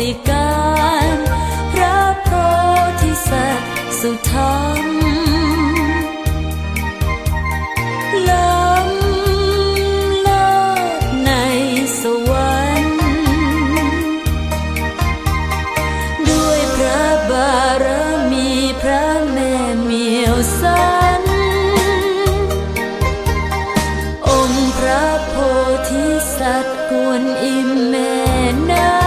ติการพระโพธิสัตว์สุธรรมล้ำเลิดในสวรรค์ด้วยพระบารมีพระแม่เมียวสันองค์พระโพธิสัตว์กวนอิมแม่นา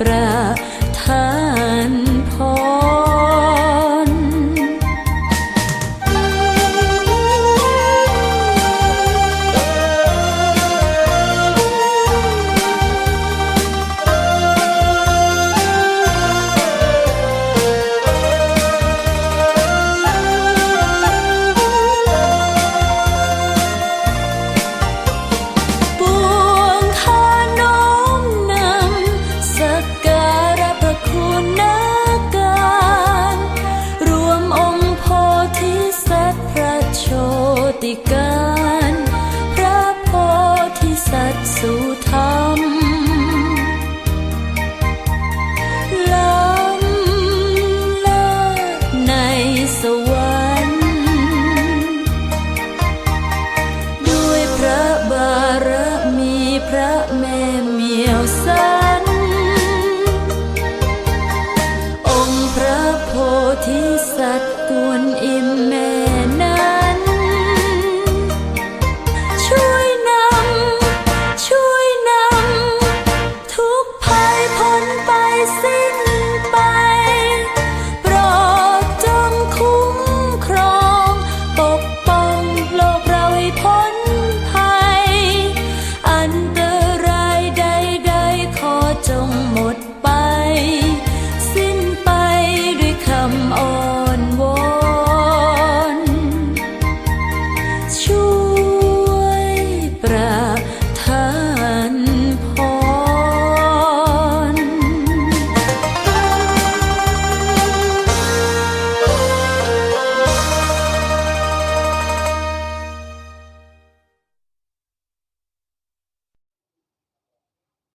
ประทาน การพระโพธิสัตว์สู่ธรรมล้ำลิศในสวรรค์ดยพระบารมีพระแม่เมียวสัน องค์พระโพธิสัตว์กวอิ sure.